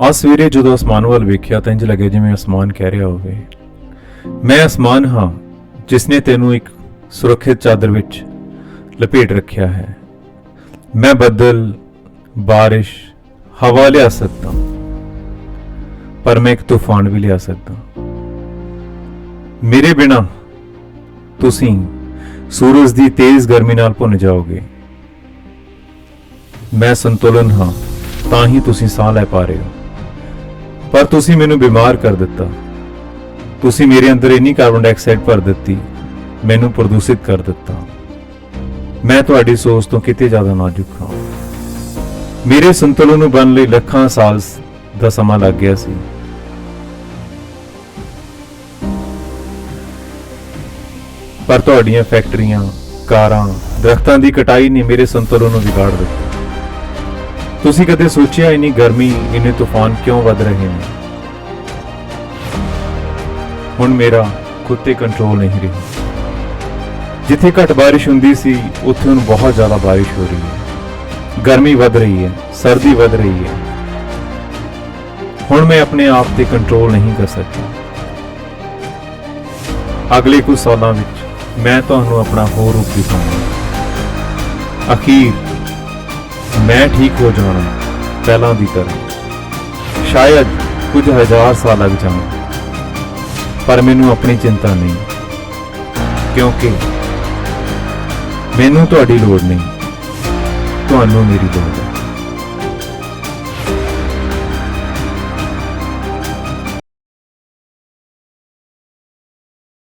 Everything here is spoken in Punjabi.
ਆ ਸਵੇਰੇ ਜਦੋਂ ਅਸਮਾਨ ਵੱਲ ਵੇਖਿਆ ਤਾਂ ਇੰਜ ਲੱਗਿਆ ਜਿਵੇਂ ਅਸਮਾਨ ਕਹਿ ਰਿਹਾ ਹੋਵੇ। ਮੈਂ ਅਸਮਾਨ ਹਾਂ ਜਿਸ ਨੇ ਤੈਨੂੰ ਇੱਕ ਸੁਰੱਖਿਅਤ ਚਾਦਰ ਵਿੱਚ ਲਪੇਟ ਰੱਖਿਆ ਹੈ। ਮੈਂ ਬੱਦਲ, ਬਾਰਿਸ਼, ਹਵਾ ਲਿਆ ਸਕਦਾ। ਪਰ ਮੈਂ ਇੱਕ ਤੂਫਾਨ ਵੀ ਲਿਆ ਸਕਦਾ। ਮੇਰੇ ਬਿਨਾ ਤੁਸੀਂ ਸੂਰਜ ਦੀ ਤੇਜ਼ ਗਰਮੀ ਨਾਲ ਭੁੰਨ ਜਾਓਗੇ। ਮੈਂ ਸੰਤੁਲਨ ਹਾਂ, ਤਾਂ ਹੀ ਤੁਸੀਂ ਸਾਹ ਲੈ ਪਾ ਰਹੇ ਹੋ। ਪਰ ਤੁਸੀਂ ਮੈਨੂੰ ਬਿਮਾਰ ਕਰ ਦਿੱਤਾ। ਤੁਸੀਂ ਮੇਰੇ ਅੰਦਰ ਇੰਨੀ ਕਾਰਬਨ ਡਾਈਆਕਸਾਈਡ ਭਰ ਦਿੱਤੀ, ਮੈਨੂੰ ਪ੍ਰਦੂਸ਼ਿਤ ਕਰ ਦਿੱਤਾ। ਮੈਂ ਤੁਹਾਡੀ ਸੋਚ ਤੋਂ ਕਿਤੇ ਜ਼ਿਆਦਾ ਨਾਜ਼ੁਕ ਹਾਂ। ਮੇਰੇ ਸੰਤੁਲਨ ਨੂੰ ਬਣਨ ਲਈ ਲੱਖਾਂ ਸਾਲ ਦਾ ਸਮਾਂ ਲੱਗ ਗਿਆ ਸੀ। ਪਰ ਤੁਹਾਡੀਆਂ ਫੈਕਟਰੀਆਂ, ਕਾਰਾਂ, ਦਰਖਤਾਂ ਦੀ ਕਟਾਈ ਨੇ ਮੇਰੇ ਸੰਤੁਲਨ ਨੂੰ ਵਿਗਾੜ ਦਿੱਤਾ। ਤੁਸੀਂ ਕਦੇ ਸੋਚਿਆ ਇੰਨੀ ਗਰਮੀ, ਇੰਨੇ ਤੂਫਾਨ ਕਿਉਂ ਵੱਧ ਰਹੇ ਨੇ? ਹੁਣ ਮੇਰਾ ਖੁਦ ਤੇ ਕੰਟਰੋਲ ਨਹੀਂ ਰਿਹਾ। ਜਿੱਥੇ ਘੱਟ ਬਾਰਿਸ਼ ਹੁੰਦੀ ਸੀ, ਉੱਥੇ ਹੁਣ ਬਹੁਤ ਜ਼ਿਆਦਾ ਬਾਰਿਸ਼ ਹੋ ਰਹੀ ਹੈ। ਗਰਮੀ ਵੱਧ ਰਹੀ ਹੈ, ਸਰਦੀ ਵੱਧ ਰਹੀ ਹੈ। ਹੁਣ ਮੈਂ ਆਪਣੇ ਆਪ ਤੇ ਕੰਟਰੋਲ ਨਹੀਂ ਕਰ ਸਕਦਾ। ਅਗਲੇ ਕੁਝ ਸਾਲਾਂ ਵਿੱਚ ਮੈਂ ਤੁਹਾਨੂੰ ਆਪਣਾ ਹੋਰ ਰੂਪ ਦਿਖਾਉਂਗਾ। ਅਖੀਰ ਮੈਂ ਠੀਕ ਹੋ ਜਾਣਾ ਪਹਿਲਾਂ ਦੀ ਤਰ੍ਹਾਂ। ਸ਼ਾਇਦ ਕੁਝ ਹਜ਼ਾਰ ਸਾਲ ਲੱਗ ਜਾਣ, ਪਰ ਮੈਨੂੰ ਆਪਣੀ ਚਿੰਤਾ ਨਹੀਂ, ਕਿਉਂਕਿ ਮੈਨੂੰ ਤੁਹਾਡੀ ਲੋੜ ਨਹੀਂ। ਤੁਹਾਨੂੰ ਮੇਰੀ ਲੋੜ ਹੈ।